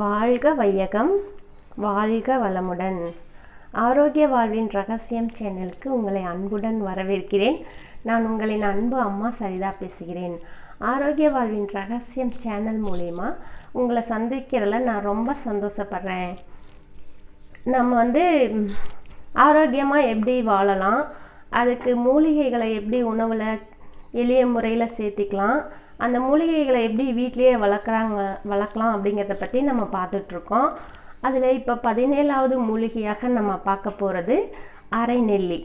வாழ்க வையகம் வாழ்க வளமுடன். ஆரோக்கிய வாழ்வின் ரகசியம் சேனலுக்கு உங்களை அன்புடன் வரவேற்கிறேன். நான் உங்களின் அன்பு அம்மா சரிதா பேசுகிறேன். ஆரோக்கிய வாழ்வின் ரகசியம் சேனல் மூலயமா உங்களை சந்திக்கிறதுல நான் ரொம்ப சந்தோஷப்படுறேன். நம்ம வந்து ஆரோக்கியமாக எப்படி வாழலாம் அதுக்கு மூலிகைகளை எப்படி உணவில் எளிய முறையில் சேர்த்திக்கலாம் அந்த மூலிகைகளை எப்படி வீட்டிலேயே வளர்க்குறாங்க வளர்க்கலாம் அப்படிங்கிறத பற்றி நம்ம பார்த்துட்ருக்கோம். அதில் இப்போ பதினேழாவது மூலிகையாக நம்ம பார்க்க போகிறது அரை நெல்லி.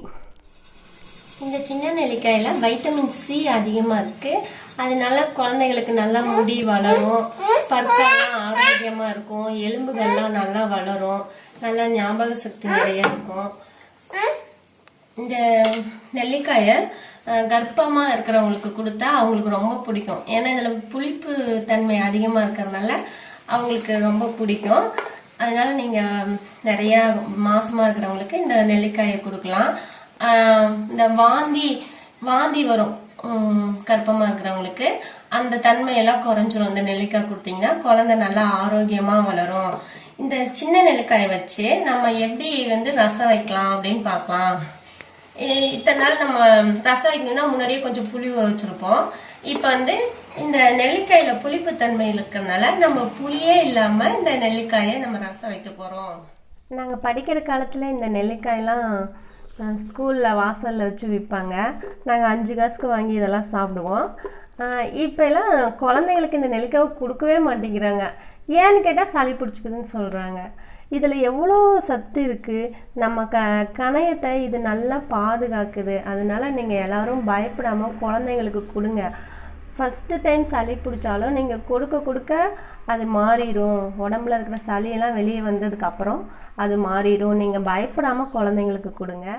இந்த சின்ன நெல்லிக்காயில் வைட்டமின் சி அதிகமாக இருக்குது அதனால குழந்தைங்களுக்கு நல்லா முடி வளரும் பற்கள்லாம் ஆரோக்கியமாக இருக்கும் எலும்புகள்லாம் நல்லா வளரும் நல்லா ஞாபக சக்தி நிறைய இருக்கும். இந்த நெல்லிக்காயை கர்ப்பமாக இருக்கிறவங்களுக்கு கொடுத்தா அவங்களுக்கு ரொம்ப பிடிக்கும். ஏன்னா இதில் புளிப்பு தன்மை அதிகமாக இருக்கிறதுனால அவங்களுக்கு ரொம்ப பிடிக்கும். அதனால நீங்கள் நிறையா மாசமாக இருக்கிறவங்களுக்கு இந்த நெல்லிக்காயை கொடுக்கலாம். இந்த வாந்தி வாந்தி வரும் கர்ப்பமாக இருக்கிறவங்களுக்கு. அந்த தன்மையெல்லாம் குறைஞ்சிரும். இந்த நெல்லிக்காய் கொடுத்தீங்கன்னா குழந்தை நல்லா ஆரோக்கியமாக வளரும். இந்த சின்ன நெல்லிக்காயை வச்சு நம்ம எப்படி வந்து ரசம் வைக்கலாம் அப்படின்னு பார்க்கலாம். இத்தனை நாள் நம்ம ரசம் வைக்கணும்னா முன்னாடியே கொஞ்சம் புளி ஊற வச்சிருப்போம். இப்போ வந்து இந்த நெல்லிக்காயில புளிப்பு தன்மை இருக்கிறதுனால நம்ம புளியே இல்லாம இந்த நெல்லிக்காயை நம்ம ரசம் வைக்க போறோம். நாங்கள் படிக்கிற காலத்தில் இந்த நெல்லிக்காயெல்லாம் ஸ்கூலில் வாசலில் வச்சு விற்பாங்க நாங்கள் அஞ்சு காசுக்கு வாங்கி இதெல்லாம் சாப்பிடுவோம். இப்போல்லாம் குழந்தைங்களுக்கு இந்த நெல்லிக்காவை கொடுக்கவே மாட்டேங்கிறாங்க. ஏன்னு கேட்டால் சளி பிடிச்சிக்குதுன்னு சொல்கிறாங்க இதில் எவ்வளோ சத்து இருக்குது நம்ம க கணையத்தை இது நல்லா பாதுகாக்குது. அதனால் நீங்கள் எல்லோரும் பயப்படாமல் குழந்தைங்களுக்கு கொடுங்க. ஃபஸ்ட்டு டைம் சளி பிடிச்சாலும் நீங்கள் கொடுக்க கொடுக்க அது மாறிடும். உடம்புல இருக்கிற சளியெல்லாம் வெளியே வந்ததுக்கப்புறம் அது மாறிடும். நீங்கள் பயப்படாமல் குழந்தைங்களுக்கு கொடுங்க.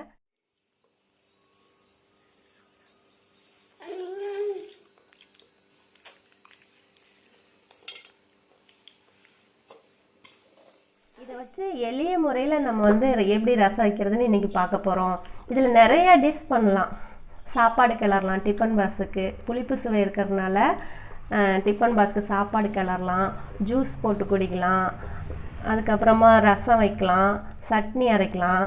இதை வச்சு எளிய முறையில் நம்ம வந்து எப்படி ரசம் வைக்கிறதுன்னு இன்றைக்கி பார்க்க போகிறோம் இதில் நிறைய டிஷ் பண்ணலாம். சாப்பாடு கிளறலாம். டிஃபன் பாக்ஸுக்கு புளிப்பு சுவை இருக்கிறதுனால டிஃபன் பாக்ஸுக்கு சாப்பாடு கிளறலாம். ஜூஸ் போட்டு குடிக்கலாம். அதுக்கப்புறமா ரசம் வைக்கலாம். சட்னி அரைக்கலாம்.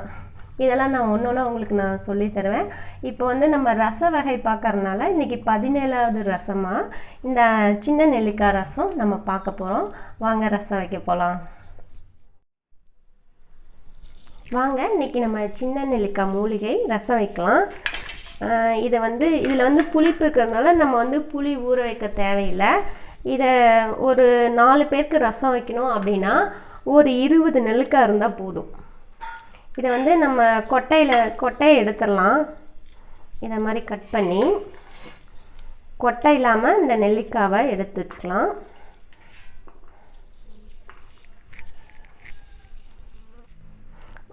இதெல்லாம் நான் ஒன்று ஒன்றா உங்களுக்கு நான் சொல்லி தருவேன். இப்போ வந்து நம்ம ரச வகை பார்க்கறதுனால இன்றைக்கி பதினேழாவது ரசமாக இந்த சின்ன நெல்லிக்காய் ரசம் நம்ம பார்க்க போகிறோம் வாங்க ரசம் வைக்க போகலாம் வாங்க இன்னைக்கு நம்ம சின்ன நெல்லிக்காய் மூலிகை ரசம் வைக்கலாம். இதை வந்து இதில் வந்து புளிப்பு இருக்கிறதுனால நம்ம வந்து புளி ஊற வைக்க தேவையில்லை. இதை ஒரு நாலு பேருக்கு ரசம் வைக்கணும் அப்படின்னா ஒரு இருபது நெல்லிக்காய் இருந்தால் போதும். இதை வந்து நம்ம கொட்டையில் கொட்டையை எடுத்துடலாம். இதை மாதிரி கட் பண்ணி கொட்டை இல்லாமல் இந்த நெல்லிக்காவை எடுத்து வச்சுக்கலாம்.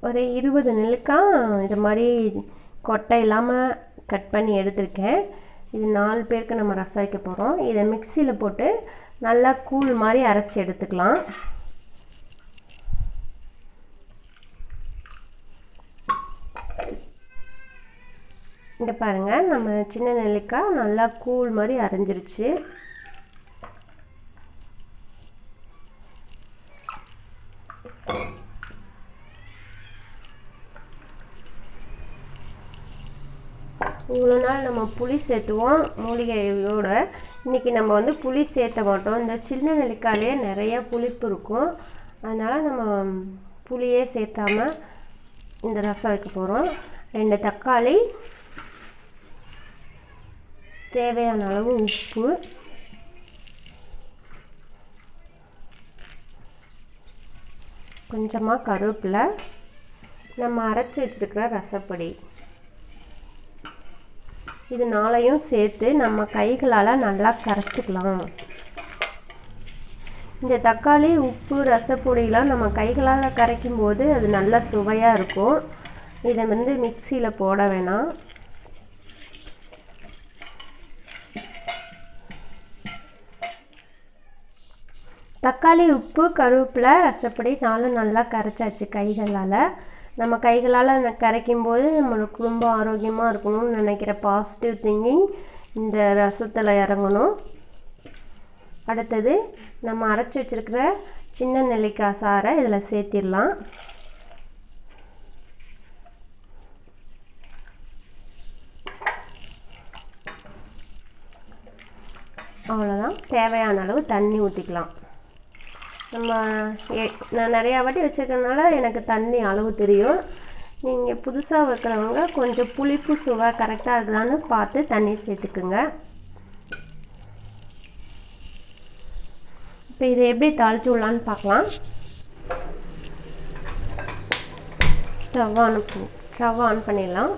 ஒரு இருபது நெல்லிக்காய் இது மாதிரி கொட்டை இல்லாமல் கட் பண்ணி எடுத்திருக்கேன். இது நாலு பேருக்கு நம்ம ரசம் வைக்க போகிறோம் இதை மிக்சியில் போட்டு நல்லா கூழ் மாதிரி அரைச்சி எடுத்துக்கலாம். இங்கே பாருங்கள் நம்ம சின்ன நெல்லிக்காய் நல்லா கூழ் மாதிரி அரைஞ்சிருச்சு. இவ்வளோ நாள் நம்ம புளி சேர்த்துவோம் மூலிகையோட. இன்றைக்கி நம்ம வந்து புளி சேர்த்த மாட்டோம். இந்த சின்ன நெல்லிக்காயிலே நிறைய புளிப்பு இருக்கும். அதனால் நம்ம புளியே சேர்த்தாம இந்த ரசம் வைக்க போகிறோம் ரெண்டு தக்காளி தேவையான அளவு உப்பு. கொஞ்சமாக கருவேப்பிலை. நம்ம அரைச்சி வச்சுருக்கிற ரசப்பொடி. இது நாளையும் சேர்த்து நம்ம கைகளால் நல்லா கரைச்சிக்கலாம். இந்த தக்காளி உப்பு ரசப்பொடியெலாம் நம்ம கைகளால் கரைக்கும் போது அது நல்லா சுவையாக இருக்கும். இதை வந்து மிக்சியில் போட வேணாம். தக்காளி உப்பு கருவேப்பிலை ரசப்பொடி நாலும் நல்லா கரைச்சாச்சு கைகளால். நம்ம கைகளால் கரைக்கும் போது நம்மளுக்கு ரொம்ப ஆரோக்கியமாக இருக்கணும்னு நினைக்கிற பாசிட்டிவ் திங்கிங் இந்த ரசத்தில் இறங்கணும். அடுத்தது நம்ம அரைச்சி வச்சிருக்கிற சின்ன நெல்லிக்காய் சாறை இதில் சேர்த்திடலாம். அவ்வளோதான் தேவையான அளவு தண்ணி ஊற்றிக்கலாம் நம்ம நான் நிறையா வாட்டி வச்சுருக்கனால எனக்கு தண்ணி அளவு தெரியும். நீங்கள் புதுசாக வைக்கிறவங்க கொஞ்சம் புளிப்பு சுவை கரெக்டாக இருக்குதான்னு பார்த்து தண்ணி சேர்த்துக்குங்க. இப்போ இதை எப்படி தாளிச்சு விடலான்னு பார்க்கலாம். ஸ்டவ் ஆன் ஸ்டவ் ஆன் பண்ணிடலாம்.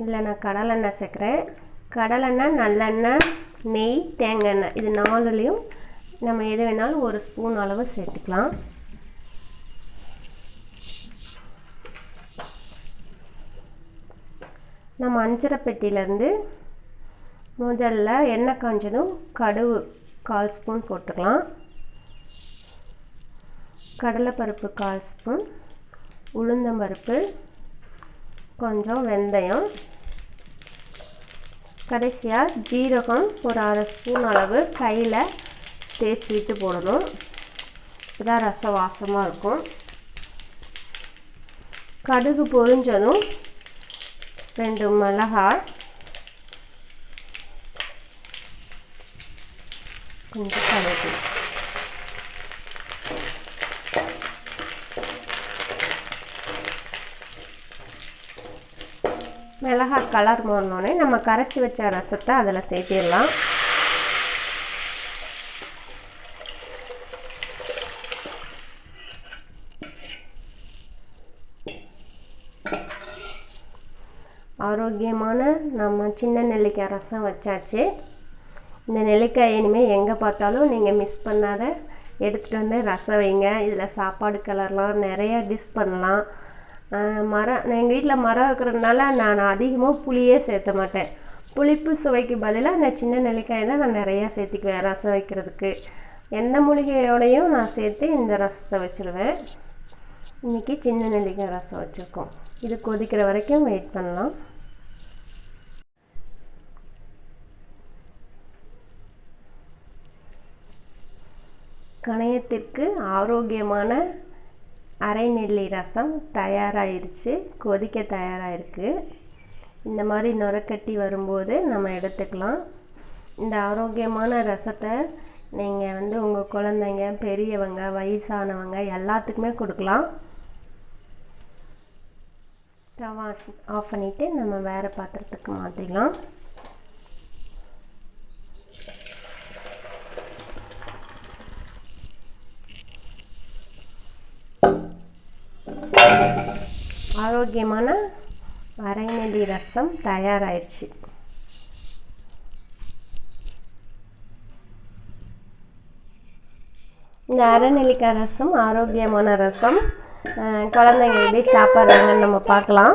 இதில் நான் கடலெண்ணெய் சேர்க்குறேன். கடலெண்ணெய் நல்லெண்ணெய் நெய் தேங்காய் எண்ணெய். இது நாலுலேயும் நம்ம எது வேணாலும் ஒரு ஸ்பூன் அளவு சேர்த்துக்கலாம். நம்ம அஞ்சரை பெட்டியிலேருந்து முதல்ல எண்ணெய் காஞ்சதும் கடுகு கால் ஸ்பூன் போட்டுக்கலாம். கடலைப்பருப்பு கால் ஸ்பூன் உளுந்தம்பருப்பு கொஞ்சம் வெந்தயம். கடைசியாக ஜீரகம் ஒரு அரை ஸ்பூன் அளவு கையில் தேய்ச்சி விட்டு போடணும். இதான் ரசம் வாசமாக இருக்கும். கடுகு பொரிஞ்சதும் ரெண்டு மிளகாய். கொஞ்சம் கருவேப்பிலை மிளகாய் கலர் மாறினோடனே நம்ம கரைச்சி வச்ச ரசத்தை அதில் சேர்த்திடலாம். ஆரோக்கியமான நம்ம சின்ன நெல்லிக்காய் ரசம் வச்சாச்சு. இந்த நெல்லிக்காய் இனிமேல் எங்கே பார்த்தாலும் நீங்கள் மிஸ் பண்ணாத எடுத்துகிட்டு வந்து ரசம் வைங்க. இதில் சாப்பாடு கலர்லாம் நிறைய டிஷ் பண்ணலாம். மரம் எங்கள் வீட்டில் மரம் இருக்கிறதுனால நான் அதிகமாக புளியே சேர்த்த மாட்டேன். புளிப்பு சுவைக்கு பதிலாக அந்த சின்ன நெல்லிக்காயை தான் நான் நிறையா சேர்த்துக்குவேன் ரசம் வைக்கிறதுக்கு. எந்த மூலிகையோடையும் நான் சேர்த்து இந்த ரசத்தை வச்சுருவேன். இன்றைக்கி சின்ன நெல்லிக்காய் ரசம் வச்சுருக்கோம். இது கொதிக்கிற வரைக்கும் வெயிட் பண்ணலாம். கணையத்திற்கு ஆரோக்கியமான அரை நெல்லி ரசம் தயாராகிருச்சு கொதிக்க தயாராக இருக்குது இந்த மாதிரி நுரக்கட்டி வரும்போது நம்ம எடுத்துக்கலாம். இந்த ஆரோக்கியமான ரசத்தை நீங்கள் வந்து உங்கள் குழந்தைங்க பெரியவங்க வயசானவங்க எல்லாத்துக்குமே கொடுக்கலாம். ஸ்டவ் ஆஃப் ஆஃப் பண்ணிவிட்டு நம்ம வேறு பாத்திரத்துக்கு மாற்றிக்கலாம் ஆரோக்கியமான அரைநெல்லி ரசம் தயாராயிருச்சு. இந்த அரைநெல்லிக்காய் ரசம் ஆரோக்கியமான ரசம் குழந்தைங்க எப்படி சாப்பிட்றாங்கன்னு நம்ம பார்க்கலாம்.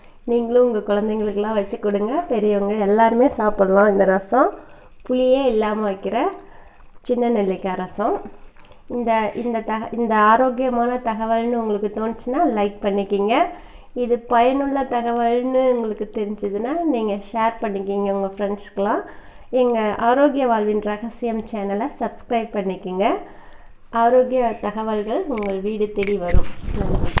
நீங்களும் உங்கள் குழந்தைங்களுக்கெல்லாம் வச்சு கொடுங்க. பெரியவங்க எல்லாருமே சாப்பிட்லாம் இந்த ரசம். புளியே இல்லாமல் வைக்கிற சின்ன நெல்லிக்காய் ரசம். இந்த இந்த தக இந்த ஆரோக்கியமான தகவல்னு உங்களுக்கு தோணுச்சுன்னா லைக் பண்ணிக்கிங்க. இது பயனுள்ள தகவல்னு உங்களுக்கு தெரிஞ்சதுன்னா நீங்கள் ஷேர் பண்ணிக்கிங்க உங்கள் ஃப்ரெண்ட்ஸ்க்கெலாம் எங்கள் ஆரோக்கிய வாழ்வின் ரகசியம் சேனலை சப்ஸ்கிரைப் பண்ணிக்கிங்க. ஆரோக்கிய தகவல்கள் உங்கள் வீடு தேடி வரும். நன்றி.